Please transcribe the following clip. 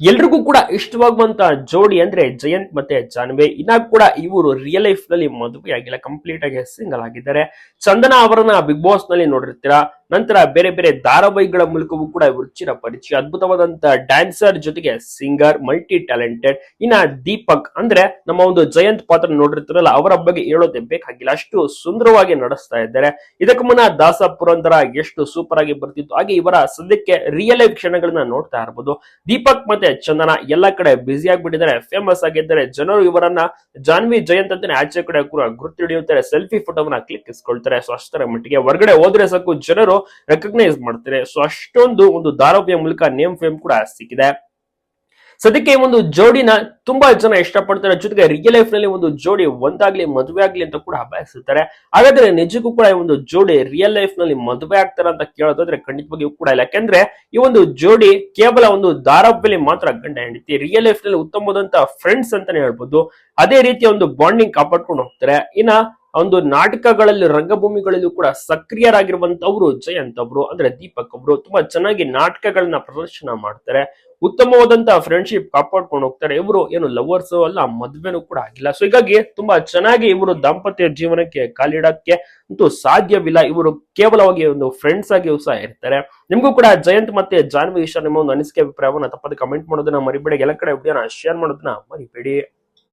ಎಲ್ರಿಗೂ ಕೂಡ ಇಷ್ಟವಾಗುವಂತ ಜೋಡಿ ಅಂದ್ರೆ ಜಯಂತ್ ಮತ್ತೆ ಜಾನ್ವಿ. ಇನ್ನ ಕೂಡ ಇವರು ರಿಯಲ್ ಲೈಫ್ನಲ್ಲಿ ಮದುವೆ ಆಗಿಲ್ಲ ಕಂಪ್ಲೀಟ್ ಆಗಿ ಸಿಂಗಲ್ ಆಗಿದ್ದಾರೆ. ಚಂದನ ಅವರನ್ನ ಬಿಗ್ ಬಾಸ್ನಲ್ಲಿ ನೋಡಿರ್ತೀರಾ? ನಂತರ ಬೇರೆ ಬೇರೆ ಧಾರಾವಾಹಿಗಳ ಮೂಲಕವೂ ಕೂಡ ಚಿರ ಪರಿಚಯ ಅದ್ಭುತವಾದಂತಹ ಡ್ಯಾನ್ಸರ್ ಜೊತೆಗೆ ಸಿಂಗರ್ ಮಲ್ಟಿ ಟ್ಯಾಲೆಂಟೆಡ್ ಇನ್ನ ದೀಪಕ್ ಅಂದ್ರೆ ನಮ್ಮ ಒಂದು ಜಯಂತ್ ಪಾತ್ರ ನೋಡಿರ್ತಾರಲ್ಲ, ಅವರ ಬಗ್ಗೆ ಹೇಳೋದೇ ಬೇಕಾಗಿಲ್ಲ. ಅಷ್ಟು ಸುಂದರವಾಗಿ ನಡೆಸ್ತಾ ಇದ್ದಾರೆ. ಇದಕ್ಕೂ ಮುನ್ನ ದಾಸ ಪುರಂದರ ಎಷ್ಟು ಸೂಪರ್ ಆಗಿ ಬರ್ತಿತ್ತು, ಹಾಗೆ ಇವರ ಸದ್ಯಕ್ಕೆ ರಿಯಲ್ ಲೈಫ್ ಕ್ಷಣಗಳನ್ನ ನೋಡ್ತಾ ಇರಬಹುದು ದೀಪಕ್ ಮತ್ತೆ ಚಂದನ ಎಲ್ಲಾ ಕಡೆ ಬ್ಯುಸಿ ಆಗಿಬಿಟ್ಟಿದ್ದಾರೆ. ಫೇಮಸ್ ಆಗಿದ್ದಾರೆ. ಜನರು ಇವರನ್ನ ಜಾನ್ವಿ ಜಯಂತ್ ಅಂತಾನೆ ಆಚೆ ಕಡೆ ಕೂಡ ಗುರುತು ಹಿಡಿಯುತ್ತಾರೆ ಸೆಲ್ಫಿ ಫೋಟೋವನ್ನ ಕ್ಲಿಕ್ ಇಸ್ಕೊಳ್ತಾರೆ ಸೊ ಅಷ್ಟರ ಮಟ್ಟಿಗೆ ಹೊರಗಡೆ ಹೋದ್ರೆ ಸಾಕು ಜನರು. ರೆಕಗ್ನೈಸ್ ಮಾಡ್ತಾರೆ. ಸೊ ಅಷ್ಟೊಂದು ಒಂದು ಧಾರಾವಾಹಿಯ ಮೂಲಕ ನೇಮ್ ಫೇಮ್ ಕೂಡ ಸಿಕ್ಕಿದೆ. ಸದ್ಯಕ್ಕೆ ಈ ಒಂದು ಜೋಡಿನ ತುಂಬಾ ಜನ ಇಷ್ಟಪಡ್ತಾರೆ. ಜೊತೆಗೆ ರಿಯಲ್ ಲೈಫ್ನಲ್ಲಿ ಒಂದು ಜೋಡಿ ಒಂದಾಗ್ಲಿ, ಮದುವೆ ಆಗ್ಲಿ ಅಂತ ಕೂಡ ಬಯಸುತ್ತಾರೆ ಹಾಗಾದ್ರೆ ನಿಜಕ್ಕೂ ಕೂಡ ಈ ಒಂದು ಜೋಡಿ ರಿಯಲ್ ಲೈಫ್ನಲ್ಲಿ ಮದುವೆ ಆಗ್ತಾರ ಅಂತ ಕೇಳೋದಾದ್ರೆ ಖಂಡಿತವಾಗಿಯೂ ಕೂಡ ಇಲ್ಲ. ಯಾಕಂದ್ರೆ ಈ ಒಂದು ಜೋಡಿ ಕೇವಲ ಒಂದು ಧಾರಾವಾಹಿಯಲ್ಲಿ ಮಾತ್ರ ಗಂಡ ಹೆಂಡತಿ ರಿಯಲ್ ಲೈಫ್ನಲ್ಲಿ ಉತ್ತಮವಾದಂತ ಫ್ರೆಂಡ್ಸ್ ಅಂತಾನೆ ಹೇಳ್ಬೋದು. ಅದೇ ರೀತಿಯ ಒಂದು ಬಾಂಡಿಂಗ್ ಕಾಪಾಡ್ಕೊಂಡು ಹೋಗ್ತಾರೆ. ಇನ್ನ ಒಂದು ನಾಟಕಗಳಲ್ಲಿ, ರಂಗಭೂಮಿಗಳಲ್ಲೂ ಕೂಡ ಸಕ್ರಿಯರಾಗಿರುವಂತವ್ರು ಜಯಂತ್ ಅವರು, ಅಂದ್ರೆ ದೀಪಕ್ ಅವರು, ತುಂಬಾ ಚೆನ್ನಾಗಿ ನಾಟಕಗಳನ್ನ ಪ್ರದರ್ಶನ ಮಾಡ್ತಾರೆ. ಉತ್ತಮವಾದಂತಹ ಫ್ರೆಂಡ್ಶಿಪ್ ಕಾಪಾಡ್ಕೊಂಡು ಹೋಗ್ತಾರೆ. ಇವರು ಏನು ಲವರ್ಸ್ ಅಲ್ಲ, ಮದ್ವೆನೂ ಕೂಡ ಆಗಿಲ್ಲ. ಸೊ ಹೀಗಾಗಿ ತುಂಬಾ ಚೆನ್ನಾಗಿ ಇವರು ದಾಂಪತ್ಯ ಜೀವನಕ್ಕೆ ಕಾಲಿಡಕ್ಕೆ ಅಂತೂ ಸಾಧ್ಯವಿಲ್ಲ. ಇವರು ಕೇವಲವಾಗಿ ಒಂದು ಫ್ರೆಂಡ್ಸ್ ಆಗಿ ಸಹ ಇರ್ತಾರೆ. ನಿಮ್ಗೂ ಕೂಡ ಜಯಂತ್ ಮತ್ತೆ ಜಾನ್ವಿ ವಿಷಯ, ನಿಮ್ಮ ಒಂದು ಅನಿಸಿಕೆ, ಅಭಿಪ್ರಾಯವನ್ನು ತಪ್ಪದೆ ಕಮೆಂಟ್ ಮಾಡೋದನ್ನ ಮರಿಬೇಡಿ. ಎಲ್ಲ ಕಡೆ ಶೇರ್ ಮಾಡೋದನ್ನ ಮರಿಬೇಡಿ.